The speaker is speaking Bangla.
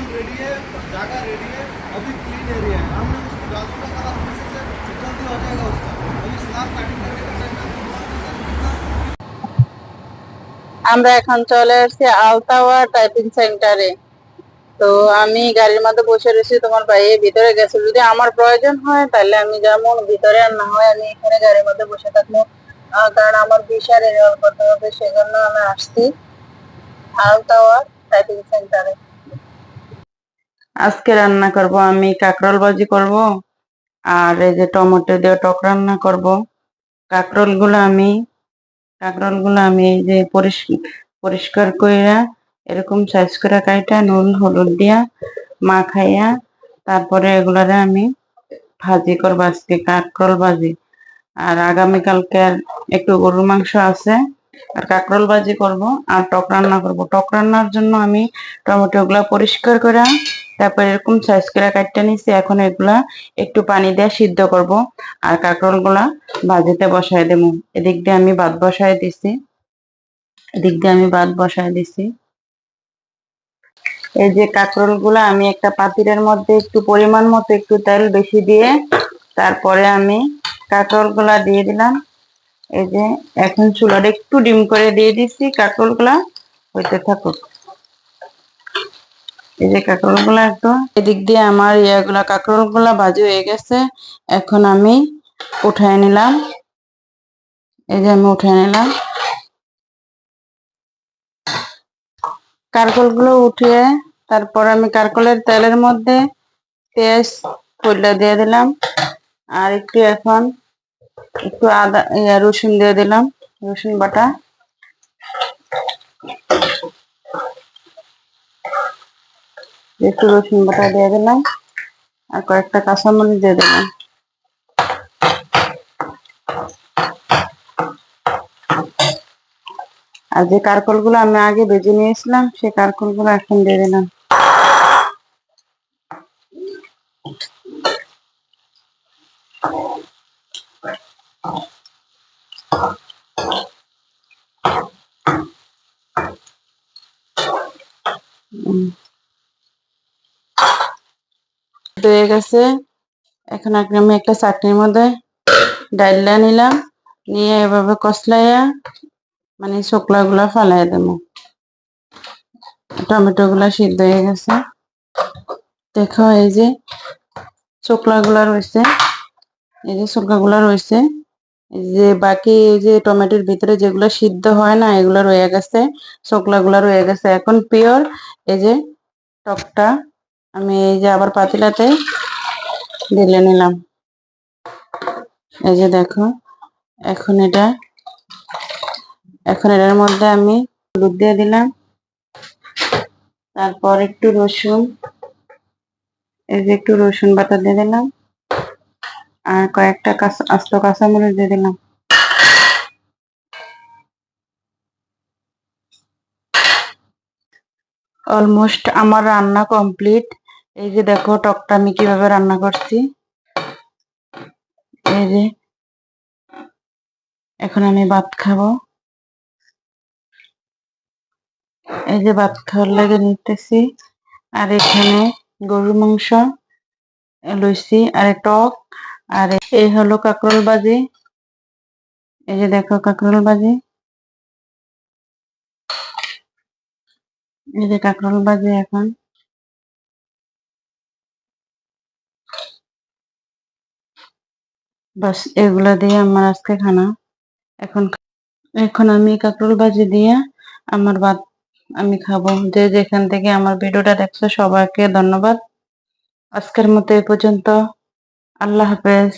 सामान रेडी है जगह रेडी है अभी क्लीन एरिया है हमने उसको गाजू का कलर पीछे से जल्दी हो जाएगा उसका अभी स्लैब कटिंग करने का टाइम আমরা এখন চলে এসেছি আলতাওয়া টাইপিং সেন্টারে তো আমি গাড়ির মধ্যে বসে রয়েছি তোমার ভাইয়ের ভিতরে গেছে যদি আমার প্রয়োজন হয় তাহলে আমি যেমন ভিতরে আর না হয় আমি এখানে গাড়ির মধ্যে বসে থাকবো আহ, কারণ আমার ভিসা রেজাল্ট করতে হবে সেজন্য আমি আসছি আলতাওয়া টাইপিং সেন্টারে আজকে রান্না করব, আমি কাকরোল ভাজি করব আর এই যে টমেটো দিয়ে টক রান্না করব। কাকরোলগুলো আমি কাকরোলগুলো আমি এই যে পরিষ্কার কইরা এরকম সাইজ করে কাইটা নুন, হলুদ দিয়া মাখাইয়া তারপরে এগুলারে আমি ভাজি করব আজকে কাকরোল ভাজি। আর আগামীকালকে একটু গরুর মাংস আছে, আর কাকরোল ভাজি করব আর টক রান্না করব। টক রান্নার জন্য আমি টমেটো গুলা পরিষ্কার করে তারপর এরকম সাইজ করে কাটতে নিছি। এখন এগুলা একটু পানি দিয়ে সিদ্ধ করব। আর কাকরোলগুলা ভাজিতে বসায় দেবো। এদিক দিয়ে আমি ভাত বসায় দিছি। এদিক দিয়ে আমি ভাত বসায় দিছি। এই যে কাঁকরোলগুলা আমি একটা পাতিলের মধ্যে একটু পরিমাণ মতো একটু তেল বেশি দিয়ে তারপরে আমি কাঁকরোলগুলা দিয়ে দিলাম। এই যে এখন চুলার একটু ডিম করে দিয়ে দিচ্ছি কাঁকরোলগুলা হইতে থাকুক। এই যে কাঁকরোলগুলা একটু এদিক দিয়ে আমার ইয়াগুলা কাঁকরোলগুলা ভাজি হয়ে গেছে। এখন আমি উঠায় নিলাম। এই যে আমি উঠায় নিলাম। কারকলগুলো উঠিয়ে তারপর আমি কারকলের তেলের মধ্যে পেঁয়াজ ফুলটা দিয়ে দিলাম। আর একটু এখন একটু আদা রসুন দিয়ে দিলাম, রসুন বাটা। একটু রসুন বাটা দিয়ে দিলাম আর কয়েকটা কাঁচামরিচ দিয়ে দিলাম। আর যে কারকলগুলো আমি আগে ভেজে নিয়েছিলাম, সেই কারকলগুলো এখন দিয়ে দিলাম। উম। হয়ে গেছে। এখন আমি একটা চাটনির মধ্যে ডাইলা নিলাম, নিয়ে এভাবে কষলাইয়া মানে শুকলা গুলা ফালাই দেবো। টমেটো গুলা সিদ্ধ হয়ে গেছে। দেখো এই যে শুকলা গুলা রয়েছে, এই যে শুকলা গুলা রয়েছে যে বাকি এই যে টমেটোর ভিতরে যেগুলো সিদ্ধ হয় না, এগুলো রয়ে গেছে শুকলা গুলা রয়ে গেছে। এখন পিওর এই যে টকটা আমি এই যে আবার পাতিলাতে ঢেলে নিলাম। এই যে দেখো, এখন এটা, এখন এটার মধ্যে আমি হলুদ দিয়ে দিলাম। তারপর একটু রসুন, এই যে একটু রসুন বাটা দিয়ে দিলাম। আর কয়েকটা কাঁচা, আস্ত কাঁচামরিচ দিয়ে দিলাম। অলমোস্ট আমার রান্না কমপ্লিট। এই যে দেখো টকটা আমি কীভাবে রান্না করছি। এই যে এখন আমি ভাত খাব। এই যে ভাত খাওয়ার লাগে নিতেছি। আর এখানে গরুর মাংস লইছি, আর টক, আর এই হলো কাকরোল বাজি এই যে দেখো কাকরোল বাজি এই যে কাকরোল বাজি এখন। বাস, এগুলা দিয়ে আমার আজকে খানা। এখন এখন আমি কাকরোল বাজি দিয়ে আমার ভাত আমি খাব। যে যেখান থেকে আমার ভিডিওটা দেখছ, সবাইকে ধন্যবাদ। আজকের মতো এ পর্যন্ত। আল্লাহ হাফেজ।